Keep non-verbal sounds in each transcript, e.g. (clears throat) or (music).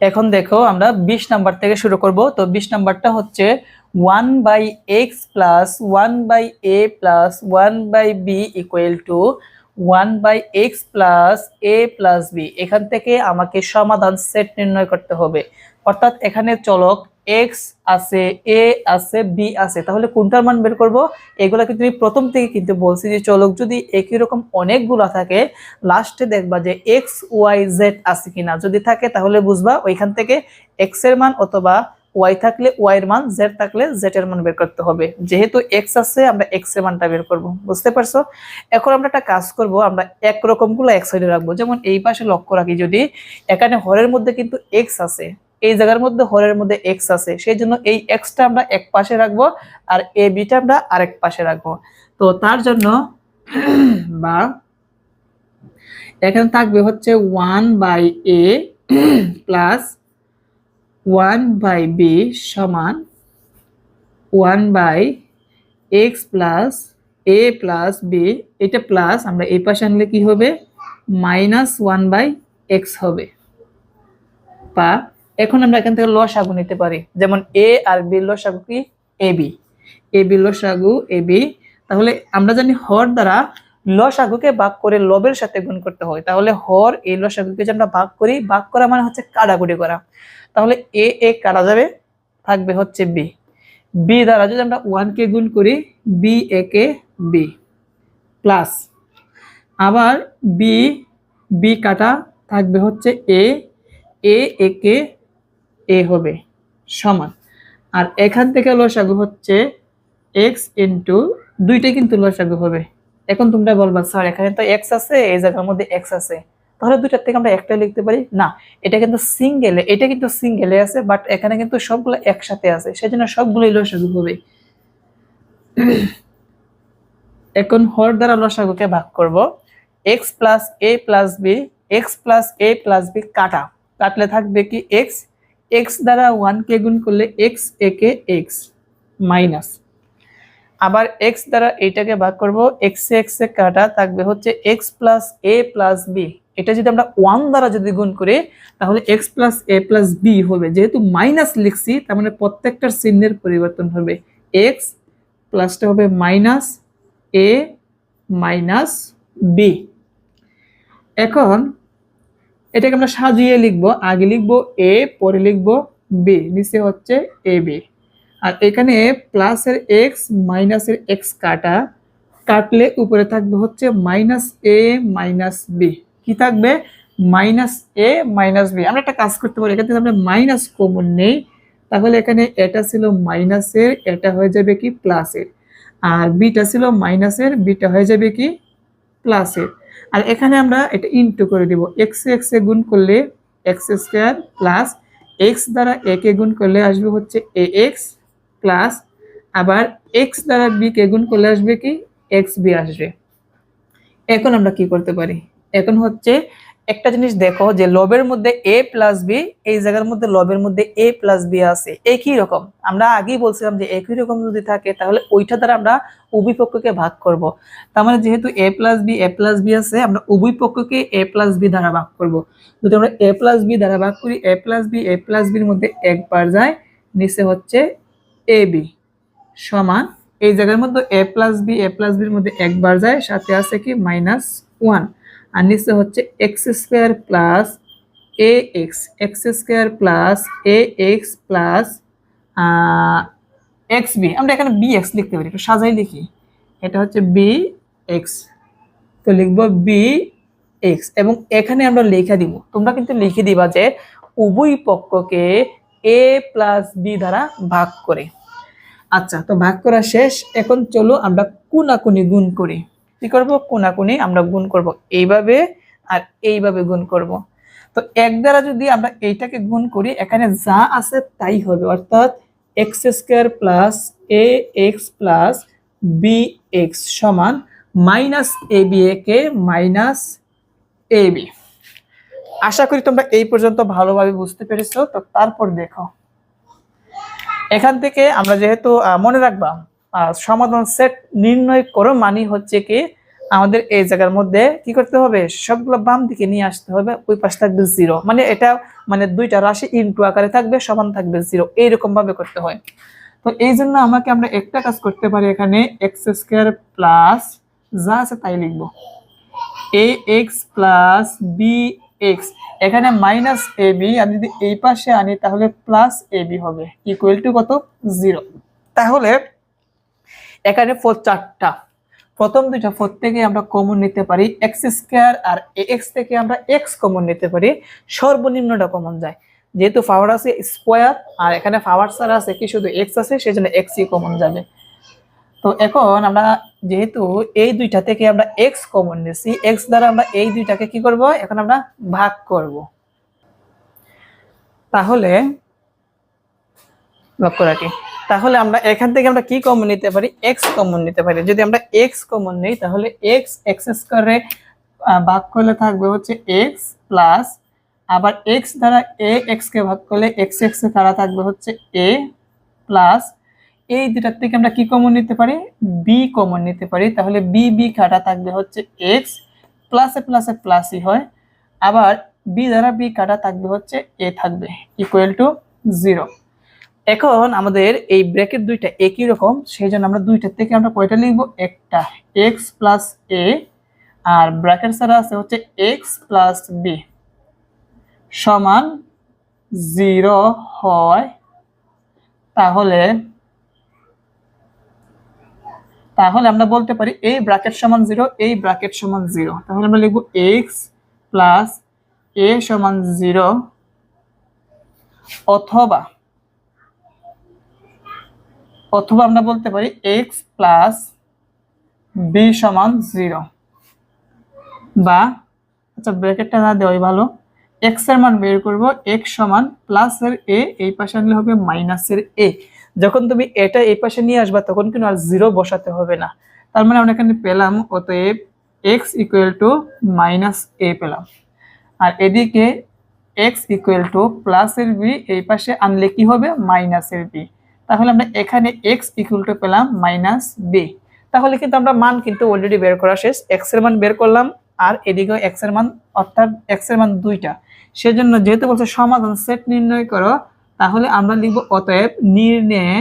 এখন দেখো আমরা বিশ নাম্বার থেকে শুরু করব। তো বিশ নাম্বারটা হচ্ছে one by x plus one by a plus one by b equal to one by x plus a plus b. এখান থেকে আমাকে সমাধান সেট নির্ণয় করতে হবে। অর্থাৎ এখানে চলক এক্স আছে এ আছে বি আছে, তাহলে কোনটার মান বের করব? এগুলা কিন্তু আমি প্রথম থেকে কিন্তু বলছি যে চলক যদি একই রকম অনেকগুলা থাকে লাস্টে দেখবা যে এক্স ওয়াই জেড আছে কিনা। যদি থাকে তাহলে বুঝবা ওইখান থেকে এক্সের মান অথবা ওয়াই থাকলে ওয়াই এর মান জেড থাকলে জেড এর মান বের করতে হবে। যেহেতু এক্স আছে, আমরা এক্সের মানটা বের করব। বুঝতে পারছ? এখন আমরা একটা কাজ করব, আমরা একরকমগুলো এক সাইডে রাখব। যেমন এই পাশে লক্ষ্য রাখি যদি, এখানে হরের মধ্যে কিন্তু এক্স আছে। এই জায়গার মধ্যে হরের মধ্যে এক্স আছে। সেই জন্য এই এক্সটা আমরা এক পাশে রাখব আর এ বিটা আমরা আরেক পাশে রাখব। তো তার জন্য (clears throat) বা এখানে থাকবে হচ্ছে one by a plus one by b সমান one by x plus a plus b এটা প্লাস আমরা এই পাশে আনলে কি হবে? মাইনাস ওয়ান বাই এক্স হবে। বা এখন আমরা এখান থেকে লসাগু নিতে পারি। যেমন এ আর বি লসাগু কি? এ বি এ বি লসাগু এ বি তাহলে আমরা জানি হর দ্বারা লসাগুকে ভাগ করে লবের সাথে গুণ করতে হয়। তাহলে হর এই লসাগুকে যে আমরা ভাগ করি, ভাগ করা মানে হচ্ছে কাটাকুটি করা। তাহলে এ এ কাটা যাবে? থাকবে হচ্ছে বি বি দ্বারা যদি আমরা ওয়ান কে গুণ করি বি এ কে বি প্লাস আবার বি বি কাটা থাকবে হচ্ছে এ এ একে এ হবে সমান। আর এখান থেকে লসাগু হচ্ছে এক্স ইন্টু দুইটাই কিন্তু লসাগু হবে। এখন তোমরা বলবা, স্যার, এখানে তো এক্স আছে, এই জায়গার মধ্যে এক্স আছে। তাহলে দুইটার থেকে আমরা একটা লিখতে পারি? না, এটা কিন্তু সিঙ্গেলে এটা কিন্তু সিঙ্গেলে আছে বাট এখানে কিন্তু সবগুলো একসাথে আছে, সেজন্য সবগুলোই লসাগু হবে। এখন হর দ্বারা লসাগুকে ভাগ করব। X plus a plus b x plus a plus b কাটা। কাটলে থাকবে কি? এক্স এক্স দ্বারা ওয়ান কে গুণ করলে এক্স এ কে এক্স মাইনাস আবার এক্স দ্বারা এইটাকে ভাগ করব এক্স এক্স এ কাটা থাকবে হচ্ছে x plus a plus b এটা যদি আমরা ওয়ান দ্বারা যদি গুণ করি, তাহলে x plus a plus b হবে। যেহেতু মাইনাস লিখছি, তার মানে প্রত্যেকটার চিহ্নের পরিবর্তন হবে। এক্স প্লাসটা হবে মাইনাস এ মাইনাস বি এখন এটাকে আমরা সাজিয়ে লিখব, আগে লিখব এ পরে লিখব বি নিচে হচ্ছে এ বি আর এখানে প্লাসের এক্স মাইনাসের এক্স কাটা, কাটলে উপরে থাকবে হচ্ছে মাইনাস এ মাইনাস বি কি থাকবে? মাইনাস এ মাইনাস বি আমরা একটা কাজ করতে পারি এখান থেকে আমরা মাইনাস কমন নেই, তাহলে এখানে এটা ছিল মাইনাসের এটা হয়ে যাবে কি? প্লাসের আর বিটা ছিল মাইনাসের বিটা হয়ে যাবে কি? প্লাসের আর এখানে আমরা এটা ইনটু করে দিব। এক্স এক্স গুণ করলে এক্স স্কোয়ার প্লাস এক্স দ্বারা এ কে গুণ করলে আসবে হচ্ছে এ এক্স প্লাস আবার এক্স দ্বারা বি কে গুণ করলে আসবে কি? এক্স বি আসবে। এখন আমরা কি করতে পারি? এখন হচ্ছে একটা জিনিস দেখো যে লবের মধ্যে এ প্লাস বি এই জায়গার মধ্যে লবের মধ্যে এ প্লাস বি আছে একই রকম আমরা আগেই বলছিলাম যে একই রকম যদি থাকে তাহলে ওইটা দ্বারা আমরা উভয় পক্ষকে ভাগ করব তার মানে যেহেতু a plus b a plus b আছে আমরা উভয় পক্ষকে এ প্লাস বি দ্বারা ভাগ করব যদি আমরা এ প্লাস বি দ্বারা ভাগ করি a plus b a plus বির মধ্যে একবার যায় নিচে হচ্ছে এ বি সমান এই জায়গার মধ্যে a plus b a plus বির মধ্যে একবার যায় সাথে আছে কি মাইনাস ওয়ান আর নিচে হচ্ছে x square plus a x x square plus a x plus x b আমরা এখানে বি এক্স লিখতে পারি, একটু সাজাই লিখি। এটা হচ্ছে বি এক্স তো লিখব বি এক্স এবং এখানে আমরা লিখে দিব, তোমরা কিন্তু লিখে দিবা যে উভয় পক্ষকে এ প্লাস বি দ্বারা ভাগ করে। আচ্ছা তো ভাগ করা শেষ। এখন চলো আমরা কোনাকুনি গুণ করি। কি করব? কোনাকুনি আমরা গুণ করব এইভাবে আর এইভাবে গুণ করব। তো এক দ্বারা যদি আমরা এইটাকে গুণ করি, এখানে যা আছে তাই হবে। অর্থাৎ x square plus a x plus b x সমান মাইনাস এ বি এ কে মাইনাস এ বি আশা করি তোমরা এই পর্যন্ত ভালোভাবে বুঝতে পেরেছ। তো তারপর দেখো। এখান থেকে আমরা যেহেতু মনে রাখবা সমাধান সেট নির্ণয় করো মানি হচ্ছে কি আমাদের এই জায়গার মধ্যে কি করতে হবে? সবগুলো বাম দিকে নিয়ে আসতে হবে, ওই পাশে থাকবে জিরো মানে এটা মানে দুইটা রাশি ইনটু আকারে থাকবে, সমান থাকবে জিরো এইরকম ভাবে করতে হয়। তো এই জন্য আমাকে আমরা একটা কাজ করতে পারি এখানে এক্স স্কোয়ার প্লাস যা আছে তাই লিখব। A x plus b x এখানে মাইনাস এ বি আমি যদি এই পাশে আনি তাহলে প্লাস এ বি হবে। ইকুয়াল টু কত? জিরো তাহলে এখানে ফোর চারটা। প্রথম দুইটা ফোর থেকে আমরা কমন নিতে পারি এক্স স্কোয়ার আর এক্স থেকে আমরা এক্স কমন নিতে পারি। সর্বনিম্নটা কমন যায়। যেহেতু পাওয়ার আছে স্কোয়ার আর এখানে পাওয়ার ছাড়া আছে কি? শুধু এক্স আছে সেই জন্য এক্সই কমন যাবে। তো এখন আমরা যেহেতু এই দুইটা থেকে আমরা এক্স কমন নিয়েছি এক্স দ্বারা আমরা এই দুইটাকে কি করব? এখন আমরা ভাগ করব। তাহলে লক্ষ্য রাখি। তাহলে আমরা এখান থেকে আমরা কি কমন নিতে পারি? এক্স কমন নিতে পারি। যদি আমরা এক্স কমন নিই, তাহলে এক্স এক্স স্কোয়ারে ভাগ করলে থাকবে হচ্ছে এক্স প্লাস আবার এক্স দ্বারা এ এক্স কে ভাগ করলে এক্স এক্স কারা থাকবে হচ্ছে এ প্লাস এই দুটার থেকে আমরা কি কমন নিতে পারি? বি কমন নিতে পারি। তাহলে বি বি কাটা থাকবে হচ্ছে এক্স প্লাসে প্লাসে প্লাসই হয়। আবার বি দ্বারা বি কাটা থাকবে হচ্ছে এ থাকবে ইকুয়াল টু জিরো এখন আমাদের এই ব্র্যাকেট দুইটা একই রকম? সেই জন্য আমরা দুইটার থেকে আমরা কয়টা লিখব? একটা। এক্স প্লাস এ আর ব্র্যাকেট ছাড়া আছে হচ্ছে এক্স প্লাস বি সমান জিরো হয়, তাহলে তাহলে আমরা বলতে পারি এই ব্র্যাকেট সমান জিরো, এই ব্র্যাকেট সমান জিরো। তাহলে আমরা লিখব এক্স প্লাস এ সমান জিরো অথবা অথবা আমরা বলতে পারি এক্স প্লাস বি সমান জিরো বা আচ্ছা ব্র্যাকেটটা না দেওয়াই ভালো। এক্সের মান বের করব এক্স সমান প্লাস এর এ এই পাশে আনলে হবে মাইনাসের এ যখন তুমি এটা এই পাশে নিয়ে আসবা, তখন কিন্তু আর জিরো বসাতে হবে না। তার মানে আমরা এখানে পেলাম, অতএব x equal to minus a পেলাম। আর এদিকে এক্স ইকুয়াল টু প্লাসের বি এই পাশে আনলে কি হবে? মাইনাসের বি তাহলে আমরা এখানে এক্স ইকুয়াল টু পেলাম মাইনাস বি তাহলে কিন্তু আমরা মান কিন্তু অলরেডি বের করা শেষ। এক্সের মান বের করলাম, আর এদিকেও এক্সের মান, অর্থাৎ এক্সের মান দুইটা। সেজন্য যেহেতু বলছে সমাধান সেট নির্ণয় করো, তাহলে আমরা লিখব অতএব নির্ণয়ে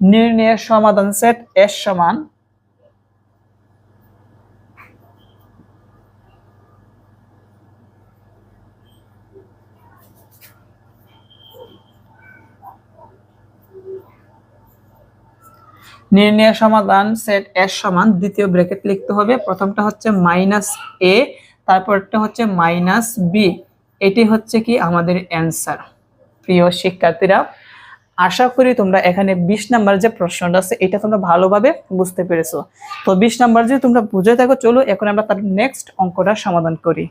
নির্ণয়ের সমাধান সেট এস সমান নির্ণয় সমাধান সেট এস সমান দ্বিতীয় ব্র্যাকেট লিখতে হবে। প্রথমটা হচ্ছে মাইনাস এ তারপরটা হচ্ছে মাইনাস বি এটি হচ্ছে কি আমাদের অ্যান্সার প্রিয় শিক্ষার্থীরা, আশা করি তোমরা এখানে বিশ নাম্বার যে প্রশ্নটা আছে, এটা তোমরা ভালোভাবে বুঝতে পেরেছ। তো বিশ নাম্বার যে তোমরা বুঝে থাকো, চলো এখন আমরা তার নেক্সট অঙ্কটা সমাধান করি।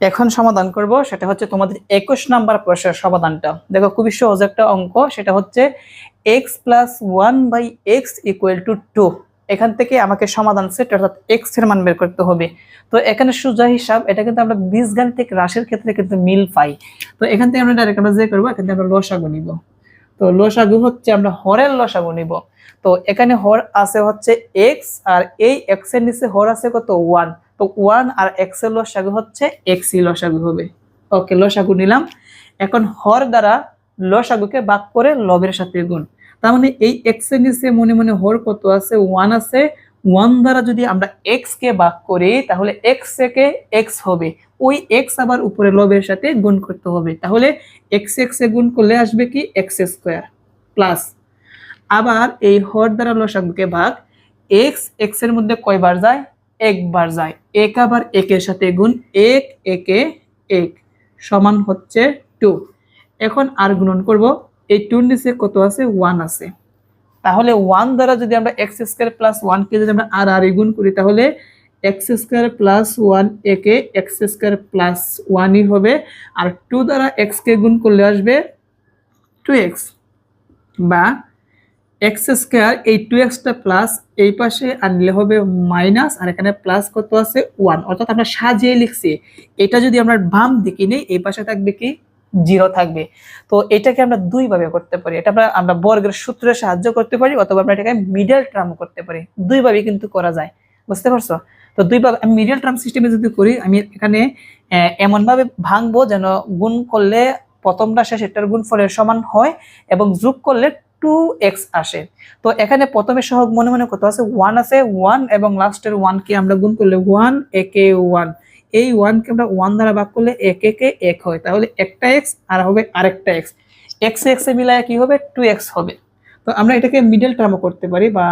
এখন সমাধান করব, সেটা হচ্ছে তোমাদের একুশ নাম্বার প্রশ্নের সমাধানটা। দেখো, খুবই সহজ একটা অঙ্ক, সেটা হচ্ছে x plus one by x equal to two এখান থেকে আমাকে সমাধান সেট অর্থাৎ এক্সের মান বের করতে হবে। তো এখানে সোজা হিসাব, এটা কিন্তু আমরা বীজগাণিতিক রাশির ক্ষেত্রে কিন্তু মিল পাই। তো এখান থেকে আমরা ডাইরেক্ট আমরা যে করব, এখান থেকে আমরা লসাগু নিব। তো লসাগু হচ্ছে আমরা হরের লসাগু নিব। তো এখানে হর আছে হচ্ছে এক্স আর এই এক্সের নিচে হর আছে কত? ওয়ান তো ওয়ান আর এক্সের লসাগু হচ্ছে এক্সই লসাগু হবে। ওকে, লসাগু নিলাম। এখন হর দ্বারা লসাগুকে ভাগ করে লবের সাথে গুণ। তার মানে এই এক্সের নিচে মনে মনে হর কত আছে? ওয়ান আছে। ওয়ান দ্বারা যদি আমরা এক্স কে ভাগ করি, তাহলে এক্স থেকে এক্স হবে। ওই এক্স আবার উপরে লবের সাথে গুণ করতে হবে। তাহলে এক্স এক্স এ গুণ করলে আসবে কি? X square plus. আবার এই হর দ্বারা লসাগুকে ভাগ, এক্স এক্সের মধ্যে কয়বার যায়? একবার যায়। এক আবার একের সাথে গুণ এক, একে এক সমান হচ্ছে টু এখন আর গুণন করব, এই টুর নিচে কত আছে? ওয়ান আছে। তাহলে ওয়ান দ্বারা যদি আমরা এক্স স্কোয়ার প্লাস ওয়ানকে যদি আমরা আর আর গুণ করি, তাহলে এক্স স্কোয়ার প্লাস ওয়ান একে এক্স স্কোয়ার প্লাস ওয়ানই হবে। আর টু দ্বারা এক্স কে গুণ করলে আসবে টু এক্স বা এক্স স্কোয়ার এই টু এক্সটা প্লাস এই পাশে আনলে হবে মাইনাস আর এখানে প্লাস কত আছে? ওয়ান অর্থাৎ আমরা সাজিয়ে লিখছি। এটা যদি আমরা বাম দিকে নিই, এই পাশে থাকবে কি? জিরো থাকবে। তো এটাকে আমরা দুই ভাবে করতে পারি। এটা আমরা আমরা বর্গের সূত্রে সাহায্য করতে পারি, অথবা আমরা এটাকে মিডল টার্ম করতে পারি। দুই ভাবে কিন্তু করা যায়। বুঝতে পারছ? তো দুই ভাগ আমি মিডিয়াল টার্ম সিস্টেমে যদি করি, আমি এখানে এমনভাবে ভাঙবো যেন গুণ করলে প্রথমটা শেষ এটার গুণ ফলের সমান হয় এবং যোগ করলে টু এক্স আসে। তো এখানে প্রথমে সহগ মনে মনে কত আছে? ওয়ান আছে ওয়ান এবং লাস্টের ওয়ানকে আমরা গুণ করলে ওয়ান একে ওয়ান এই ওয়ানকে আমরা ওয়ান দ্বারা ভাগ করলে এক, একে এক হয়। তাহলে একটা এক্স আর হবে আরেকটা এক্স এক্স এক্স মিলায় কি হবে? টু এক্স হবে। তো আমরা এটাকে মিডল টার্মও করতে পারি বা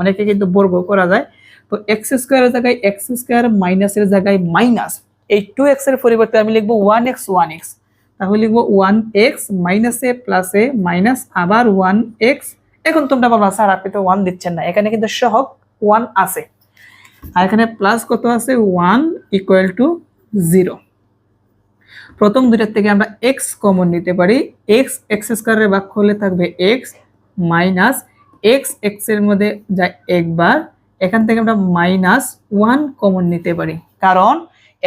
অনেকে কিন্তু বর্গ করা যায়। তো এক্স স্কোয়ারের জায়গায় এক্স স্কোয়ার মাইনাসের জায়গায় মাইনাস এই টু এক্সের পরিবর্তে আমি লিখব ওয়ান এক্স ওয়ান এক্স তাহলে লিখব one x minus a plus a minus আবার ওয়ান এক্স এখন তোমরা বলবা স্যার, আপনি তো ওয়ান দিচ্ছেন না। এখানে কিন্তু সহগ ওয়ান আছে। আর এখানে প্লাস কত আছে? ওয়ান ইকুয়াল টু জিরো প্রথম দুটার থেকে আমরা এক্স কমন নিতে পারি। এক্স এক্স স্কোয়ারের ভাগ হলে থাকবে এক্স মাইনাস এক্স এক্সের মধ্যে যায় একবার। এখান থেকে আমরা মাইনাস ওয়ান কমন নিতে পারি। কারণ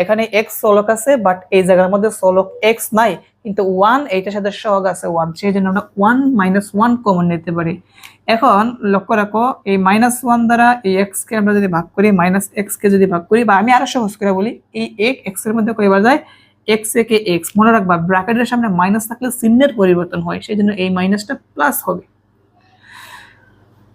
এখানে এক্স সলক আছে বাট এই জায়গার মধ্যে সলক এক্স নাই, কিন্তু ওয়ান এইটার সাথে সহগ আছে ওয়ান সেই জন্য আমরা ওয়ান মাইনাস ওয়ান কমন নিতে পারি। এখন লক্ষ্য রাখো, এই মাইনাস ওয়ান দ্বারা এই এক্স কে আমরা যদি ভাগ করি মাইনাস এক্স কে যদি ভাগ করি, বা আমি আরও সহজ করে বলি, এই এক এক্সের মধ্যে কয়বার যায়? এক্স এ কে এক্স মনে রাখবা ব্র্যাকেটের সামনে মাইনাস থাকলে চিহ্নের পরিবর্তন হয় সেই জন্য এই মাইনাসটা প্লাস হবে।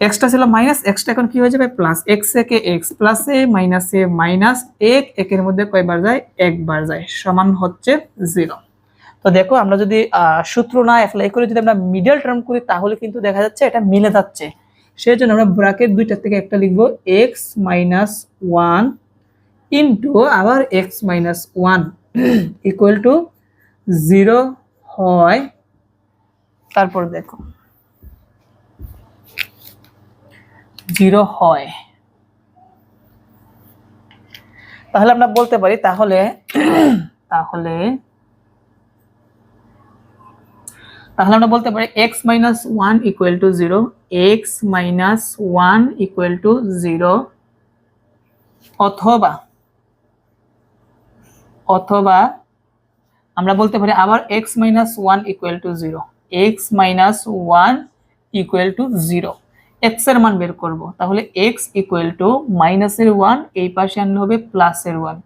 এক্সটা ছিল মাইনাস এক্সটা এখন কি হয়ে যাবে? প্লাস এক্স একে x plus a minus a minus এক একের মধ্যে কয়বার যায়? একবার যায়। সমান হচ্ছে জিরো তো দেখো, আমরা যদি সূত্র না অ্যাপ্লাই করে যদি আমরা মিডল টার্ম করি, তাহলে কিন্তু দেখা যাচ্ছে এটা মিলে যাচ্ছে। সেই জন্য আমরা ব্র্যাকেট দুইটার থেকে একটা লিখব এক্স মাইনাস ওয়ান ইন্টু আবার x minus one equal to zero হয়। তারপর দেখো। জিরো হয়। তাহলে আমরা বলতে পারি তাহলে তাহলে তাহলে আমরা বলতে পারি x minus one equal to zero x minus one equal to zero অথবা অথবা আমরা বলতে পারি আবার x minus one equal to zero x minus one equal to zero এক্সের মান বের করব। তাহলে এক্স ইকুয়াল টু মাইনাসের ওয়ান এই পাশে আনলে হবে প্লাসের ওয়ান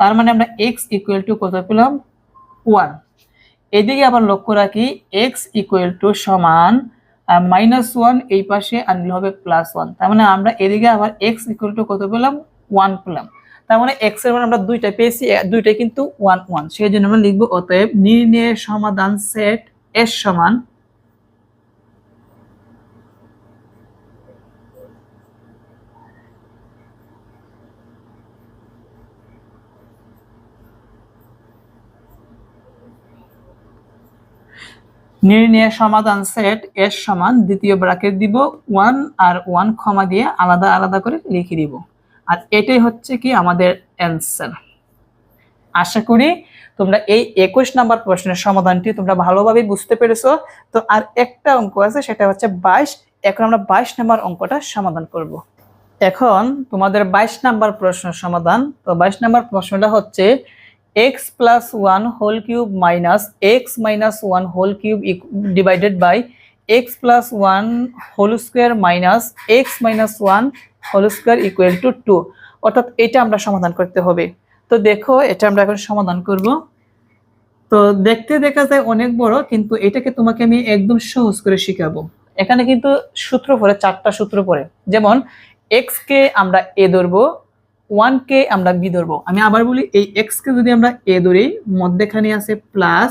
তার মানে আমরা এক্স ইকুয়াল টু কত পেলাম? ওয়ান এদিকে আবার লক্ষ্য রাখি এক্স ইকুয়াল টু সমান মাইনাস ওয়ান এই পাশে আনলে হবে প্লাস ওয়ান তার মানে আমরা এদিকে আবার এক্স ইকুয়াল টু কত পেলাম? ওয়ান পেলাম। তার মানে এক্সের মান আমরা দুইটা পেয়েছি দুইটাই কিন্তু ওয়ান ওয়ান সেই জন্য আমরা লিখব, অতএব নির্ণয়ের সমাধান সেট এস সমান নির্ণয়ের সমাধান সেট এস সমান দ্বিতীয় ব্র্যাকেট দিব ওয়ান আর ওয়ান ক্ষমা দিয়ে আলাদা আলাদা করে লিখে দিব। আর এটাই হচ্ছে কি আমাদের অ্যান্সার আশা করি তোমরা এই একুশ নাম্বার প্রশ্নের সমাধানটি তোমরা ভালোভাবে বুঝতে পেরেছ। তো আর একটা অঙ্ক আছে, সেটা হচ্ছে বাইশ। এখন আমরা বাইশ নাম্বার অঙ্কটা সমাধান করব। এখন তোমাদের বাইশ নাম্বার প্রশ্নের সমাধান। তো বাইশ নাম্বার প্রশ্নটা হচ্ছে x plus one whole cube minus x minus one whole cube divided by x plus one whole square minus x minus one whole square equal to two অর্থাৎ এটা আমরা সমাধান করতে হবে। তো দেখো, এটা আমরা এখন সমাধান করব। তো দেখতে দেখা যায় অনেক বড়, কিন্তু এটাকে তোমাকে আমি একদম সহজ করে শিখাবো। এখানে কিন্তু সূত্র পড়ে, চারটা সূত্র পড়ে। যেমন এক্স কে আমরা এ ধরবো ওয়ান কে আমরা বি ধরবো। আমি আবার বলি, এই এক্স কে যদি আমরা এ ধরি, মধ্যেখানে আছে প্লাস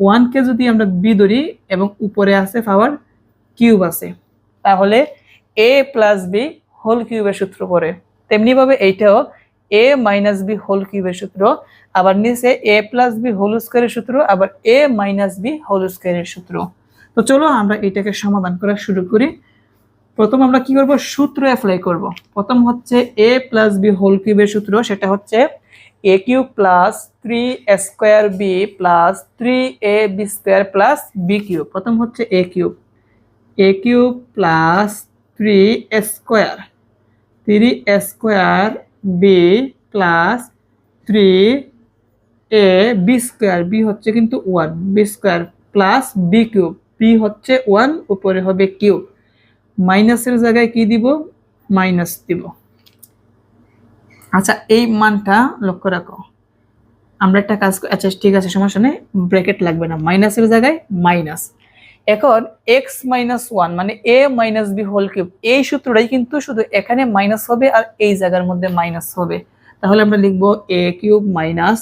ওয়ান কে যদি আমরা বি ধরি এবং উপরে আছে পাওয়ার কিউব আছে, তাহলে এ প্লাস বি হোল কিউবের সূত্র পড়ে। তেমনিভাবে এইটাও এ মাইনাস বি হোল কিউবের সূত্র, আবার নিচে এ প্লাস বি হোল স্কোয়ারের সূত্র, আবার এ মাইনাস বি হোল স্কোয়ারের সূত্র। তো চলো আমরা এটাকে সমাধান করা শুরু করি। প্রথম আমরা কি করব? সূত্র অ্যাপ্লাই করব। প্রথম হচ্ছে এ প্লাস বি হোল কিউবের সূত্র, সেটা হচ্ছে a cube plus three square b plus three a b square plus b cube প্রথম হচ্ছে a cube a cube plus three square three square b plus three a b square b হচ্ছে কিন্তু one b square plus b cube b হচ্ছে one উপরে হবে cube মাইনাসের জায়গায় কি দিব? মাইনাস দিব। আচ্ছা এই মানটা লক্ষ্য রাখো। আমরা একটা কাজ আচ্ছা ঠিক আছে, সমস্যা নেই। ব্র্যাকেট লাগবে না। মাইনাসের জায়গায় মাইনাস। এখন এক্স মাইনাস ওয়ান মানে a minus b whole cube, এই সূত্রটাই কিন্তু শুধু এখানে মাইনাস হবে আর এই জায়গার মধ্যে মাইনাস হবে। তাহলে আমরা লিখব এ কিউব মাইনাস,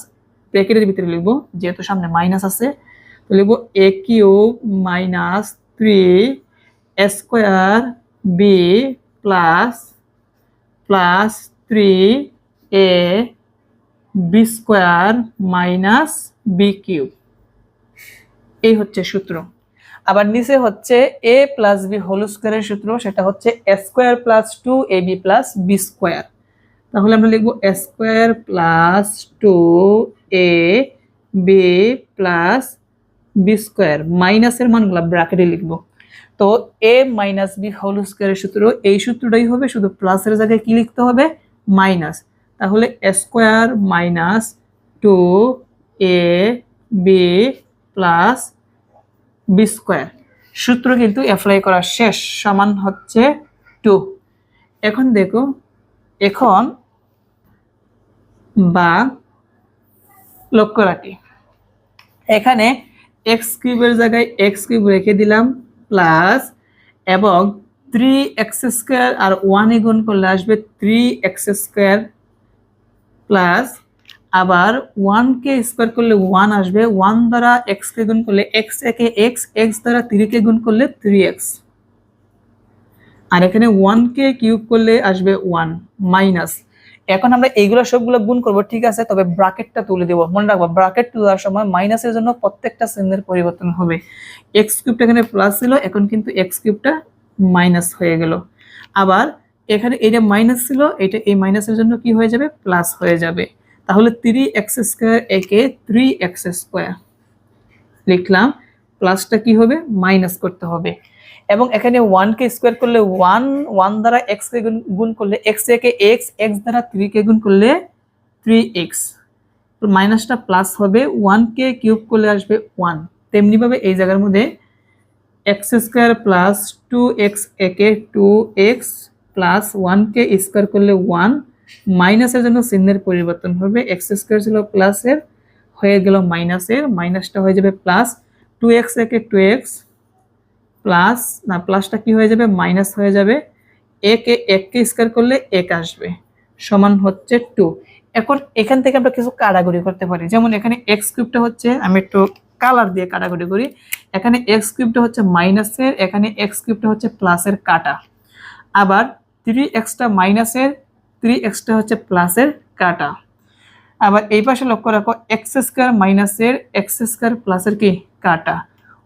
ব্র্যাকেটের ভিতরে লিখব, যেহেতু সামনে মাইনাস আছে লিখব a cube minus three square b plus plus three a b square minus b cube. এই হচ্ছে সূত্র। আবার নিচে হচ্ছে এ প্লাস বি হোল স্কোয়ারের সূত্র, সেটা হচ্ছে square plus two a b plus b square. তাহলে আমরা লিখব square plus two a b plus b square. মাইনাসের মানগুলো ব্র্যাকেটে লিখব। তো এ মাইনাস বি হোল স্কোয়ারের সূত্র, এই সূত্রটাই হবে, শুধু প্লাসের জায়গায় কি লিখতে হবে? মাইনাস তাহলে square minus two a b plus b square সূত্র কিন্তু অ্যাপ্লাই করা শেষ, সমান হচ্ছে টু এখন দেখো, এখন বা লক্ষ্য রাখি। এখানে এক্স কিউবের জায়গায় এক্স কিউব রেখে দিলাম প্লাস এবং থ্রি এক্স স্কোয়ার আর ওয়ানে গুণ করলে আসবে থ্রি এক্স স্কোয়ার প্লাস আবার ওয়ানকে স্কোয়ার করলে ওয়ান আসবে ওয়ান দ্বারা এক্সকে গুণ করলে এক্স একে এক্স এক্স দ্বারা থ্রিকে গুণ করলে থ্রি এক্স আর এখানে ওয়ানকে কিউব করলে আসবে ওয়ান মাইনাস এখন আমরা এইগুলো সবগুলো গুণ করব, ঠিক আছে? তবে ব্রাকেটটা তুলে দেবো। মনে রাখব ব্রাকেট তোলার সময় মাইনাসের জন্য প্রত্যেকটা চিহ্নের পরিবর্তন হবে। এক্স কিউবটা এখানে প্লাস ছিল, এখন কিন্তু এক্স কিউবটা মাইনাস হয়ে গেল। আবার এখানে এটা মাইনাস ছিল, এটা এই মাইনাসের জন্য কি হয়ে যাবে? প্লাস হয়ে যাবে। তাহলে থ্রি এক্স স্কোয়ার একে থ্রি এক্স স্কোয়ার লিখলাম প্লাসটা কি হবে? মাইনাস করতে হবে। এবং এখানে ওয়ানকে স্কোয়ার করলে ওয়ান ওয়ান দ্বারা এক্স কে গুণ- করলে এক্স একে এক্স এক্স দ্বারা থ্রি কে গুণ করলে থ্রি এক্স মাইনাসটা প্লাস হবে ওয়ানকে কিউব করলে আসবে ওয়ান তেমনিভাবে এই জায়গার মধ্যে x square plus two x একে টু এক্স প্লাস ওয়ানকে স্কোয়ার করলে ওয়ান মাইনাসের জন্য চিহ্নের পরিবর্তন হবে এক্স স্কোয়ার ছিল প্লাসের হয়ে গেল মাইনাসের মাইনাসটা হয়ে যাবে প্লাস টু এক্স একে টু এক্স প্লাস, না, প্লাসটা কি হয়ে যাবে? মাইনাস হয়ে যাবে। একে এককে স্কোয়ার করলে এক আসবে। সমান হচ্ছে টু। এখন এখান থেকে আমরা কিছু কাটাকুটি করতে পারি। যেমন এখানে এক্স কিউবটা হচ্ছে, আমি একটু কালার দিয়ে কাটাকুটি করি। এখানে এক্স কিউবটা হচ্ছে মাইনাসের, এখানে এক্স কিউবটা হচ্ছে প্লাসের কাটা। আবার থ্রি এক্সটা মাইনাসের, থ্রি এক্সটা হচ্ছে প্লাসের কাটা। আবার এই পাশে লক্ষ্য রাখো, এক্স স্কোয়ার মাইনাসের, এক্স স্কোয়ার প্লাসের কি? কাটা।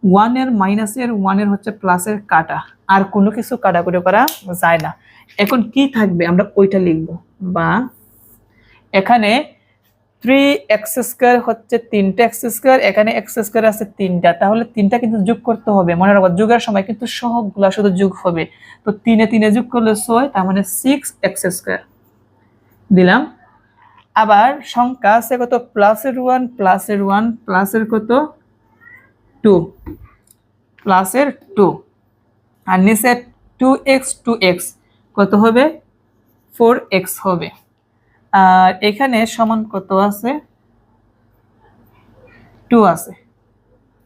ওয়ানের মাইনাসের ওয়ানের হচ্ছে প্লাসের কাটা। আর কোনো কিছু কাটাকুটি করা যায় না। এখন কি থাকবে? আমরা ওইটা লিখব। বা এখানে থ্রি এক্স স্কোয়ার হচ্ছে তিনটা এক্স স্কোয়ার এখানে এক্স স্কোয়ার আছে তিনটা। তাহলে তিনটা কিন্তু যোগ করতে হবে। মনে রাখব যোগের সময় কিন্তু সহগুলা শুধু যোগ হবে। তো তিনে তিনে যোগ করলে ছয়, তার মানে সিক্স এক্স স্কোয়ার দিলাম। আবার সংখ্যা আছে কত? প্লাসের ওয়ান প্লাসের ওয়ান প্লাসের কত? টু প্লাসের টু আর নিচে টু এক্স টু এক্স কত হবে? ফোর এক্স হবে। আর এখানে সমান কত আছে? টু আছে।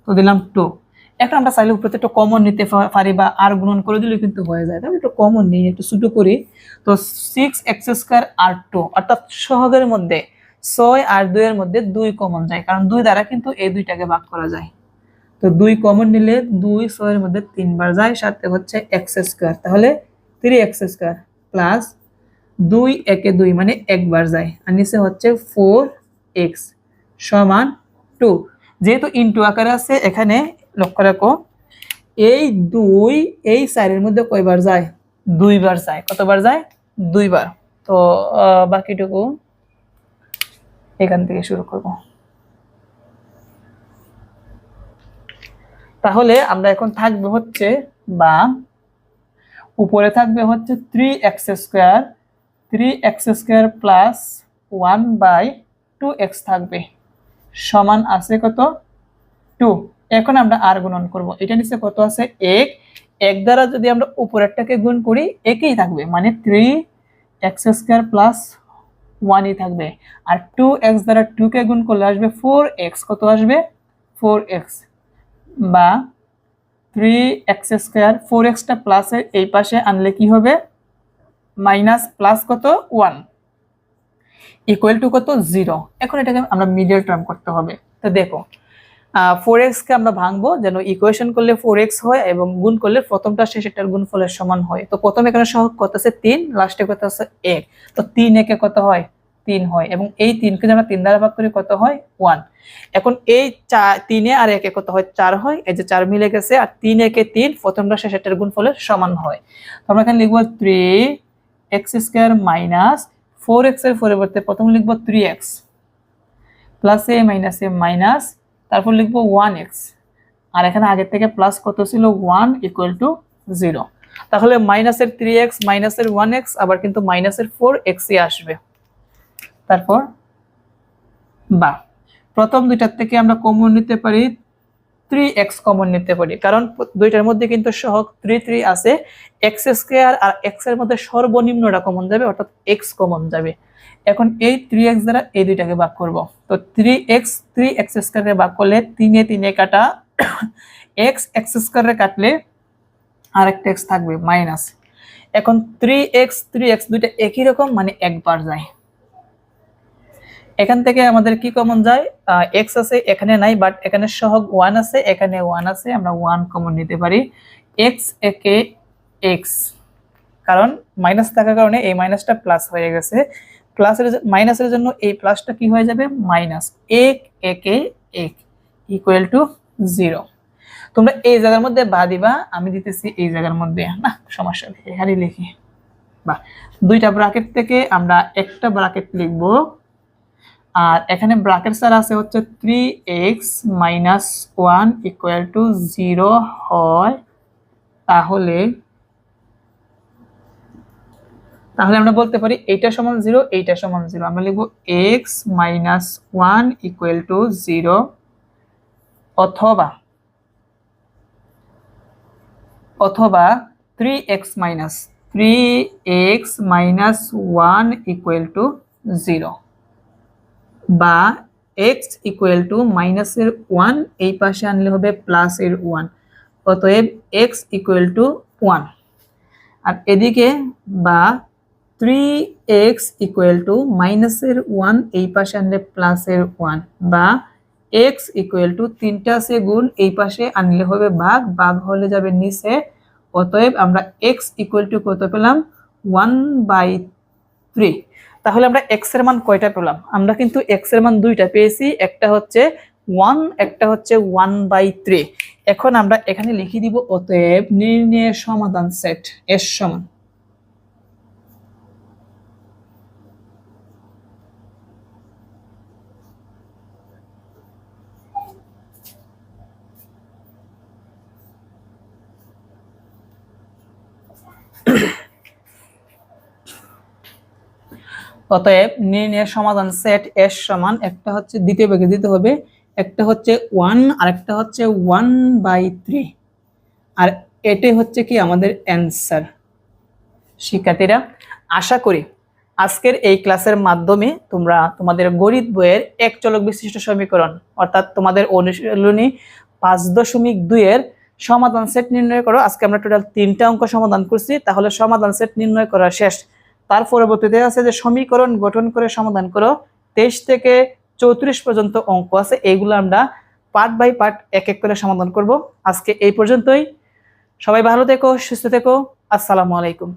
তো দিলাম টু এখন আমরা চাইলে উপরে একটু কমন নিতে পারি বা আর গুণন করে দিলে কিন্তু হয়ে যায়। তাহলে একটু কমন নিই, একটু ছোট করি। তো সিক্স এক্স স্কোয়ার আর টু অর্থাৎ সহগের মধ্যে ছয় আর দুইয়ের মধ্যে দুই কমন যায়। কারণ দুই দ্বারা কিন্তু এই দুইটাকে ভাগ করা যায়। তো দুই কমন নিলে দুই ছয়ের মধ্যে তিনবার যায়, সাথে হচ্ছে এক্স স্কোয়ার তাহলে থ্রি এক্স স্কোয়ার প্লাস দুই একে দুই মানে একবার যায়, আর নিচে হচ্ছে ফোর এক্স সমান টু যেহেতু ইনটু আকারে আছে, এখানে লক্ষ্য রাখো, এই দুই, এই চারের মধ্যে কয়বার যায়? দুইবার যায়। কতবার যায়? দুইবার। তো বাকিটুকু এখান থেকে শুরু করব। তাহলে আমরা এখন থাকবে হচ্ছে বা উপরে থাকবে হচ্ছে three x square three x square plus one by two x থাকবে। সমান আছে কত? টু এখন আমরা আর গুণন করব। এটা নিচে কত আছে? এক। এক দ্বারা যদি আমরা উপরেরটাকে গুণ করি, একই থাকবে। মানে থ্রি এক্স স্কোয়ার প্লাস ওয়ানই থাকবে। আর টু এক্স দ্বারা টুকে গুণ করলে আসবে ফোর এক্স কত আসবে? ফোর এক্স বা থ্রি এক্স স্কোয়ার ফোর এক্সটা প্লাসের এই পাশে আনলে কি হবে? মাইনাস প্লাস কত? ওয়ান ইকুয়াল টু কত? জিরো এখন এটাকে আমরা মিডল টার্ম করতে হবে। তো দেখো ফোর এক্সকে আমরা ভাঙবো, যেন ইকুয়েশন করলে ফোর এক্স হয় এবং গুণ করলে প্রথমটা শেষেরটার গুণফলের সমান হয়। তো প্রথম এখানে সহগ কত আছে? তিন লাস্টে কত আছে? এক। তো তিন একে কত হয়? তিন হয় এবং এই তিনকে যদি আমরা তিন দ্বারা ভাগ করি কত হয়? ওয়ান এখন এই চার তিনে আর একে কত হয়? চার হয়। এই যে চার মিলে গেছে আর তিন একে তিন প্রথমটা শেষেরটার গুণফলের সমান হয়। তো আমরা এখানে লিখব three x square minus four এক্সের পরিবর্তে প্রথম লিখব three x plus a minus a minus তারপর লিখব ওয়ান এক্স আর এখানে আগের থেকে প্লাস কত ছিল? ওয়ান ইকুয়াল টু জিরো তাহলে মাইনাসের থ্রি এক্স মাইনাসের ওয়ান এক্স আবার কিন্তু মাইনাসের ফোর এক্সই আসবে। তারপর বা। প্রথম দুইটার থেকে আমরা কমন নিতে পারি থ্রি এক্স কমন নিতে পারি। কারণ দুইটার মধ্যে কিন্তু সহগ থ্রি থ্রি আছে এক্স স্কোয়ার আর এক্সের মধ্যে সর্বনিম্নটা কমন যাবে, অর্থাৎ এক্স কমন যাবে। এখন এই থ্রি এক্স দ্বারা এই দুইটাকে ভাগ করব। তো থ্রি এক্স থ্রি এক্স স্কোয়ারকে ভাগ করলে তিনে তিনে কাটা এক্স এক্স স্কোয়ারে কাটলে আরেকটা এক্স থাকবে মাইনাস এখন থ্রি এক্স থ্রি এক্স দুইটা একই রকম মানে একবার যায়। এখান থেকে আমাদের কি কমন যায়? এক্স আছে, এখানে নাই বাট এখানে সহগ ওয়ান আছে, এখানে ওয়ান আছে, আমরা ওয়ান কমন নিতে পারি। এক্স একে এক্স কারণ মাইনাস থাকার কারণে এই মাইনাসটা প্লাস হয়ে গেছে। প্লাসের মাইনাসের জন্য এই প্লাসটা কি হয়ে যাবে? মাইনাস এক একে এক ইকুয়াল টু জিরো তোমরা এই জায়গার মধ্যে বা দিবা, আমি দিতেছি এই জায়গার মধ্যে। না, সমস্যা নেই এখানে লিখি। বা দুইটা ব্রাকেট থেকে আমরা একটা ব্রাকেট লিখব। আর এখানে ব্রাকেট স্যার আছে হচ্ছে three x minus one equal to zero হয়, তাহলে তাহলে আমরা বলতে পারি এইটা সমান জিরো এইটা সমান জিরো আমরা লিখব x minus one equal to zero অথবা অথবা three x minus three x minus one equal to zero বা এক্স ইকুয়াল টু মাইনাসের ওয়ান এই পাশে আনলে হবে প্লাসের ওয়ান অতএব এক্স ইকুয়াল টু ওয়ান আর এদিকে বা থ্রি এক্স ইকুয়াল টু মাইনাসের ওয়ান এই পাশে আনলে প্লাসের ওয়ান বা এক্স ইকুয়াল টু তিনটা আছে গুণ এই পাশে আনলে হবে বাঘ। বাঘ হলে যাবে নিচে। অতএব আমরা এক্স ইকুয়াল টু কত পেলাম? ওয়ান বাই থ্রি তাহলে আমরা এক্সের মান কয়টা পেলাম? আমরা কিন্তু এক্সের মান দুইটা পেয়েছি, একটা হচ্ছে ওয়ান একটা হচ্ছে ওয়ান বাই থ্রি এখন আমরা এখানে লিখে দিব, অতএব নির্ণয়ের সমাধান সেট এর সমান। অতএব নির্ণয়ের সমাধান সেট এস সমান একটা হচ্ছে দ্বিতীয় ভাগে দিতে হবে, একটা হচ্ছে ওয়ান আর একটা হচ্ছে ওয়ান বাই থ্রি আর এটাই হচ্ছে কি আমাদের অ্যান্সার শিক্ষার্থীরা, আশা করি আজকের এই ক্লাসের মাধ্যমে তোমরা তোমাদের গণিত বইয়ের এক চলক বিশিষ্ট সমীকরণ, অর্থাৎ তোমাদের অনুশীলনী পাঁচ দশমিক দুইয়ের সমাধান সেট নির্ণয় করো। আজকে আমরা টোটাল তিনটা অঙ্ক সমাধান করছি, তাহলে সমাধান সেট নির্ণয় করা শেষ। তার পরবর্তীতে আছে যে সমীকরণ গঠন করে সমাধান করো, তেইশ থেকে চৌত্রিশ পর্যন্ত অঙ্ক আছে, এইগুলো আমরা পার্ট বাই পার্ট এক এক করে সমাধান করব। আজকে এই পর্যন্তই। সবাই ভালো থেকো, সুস্থ থেকো। আসসালামু আলাইকুম।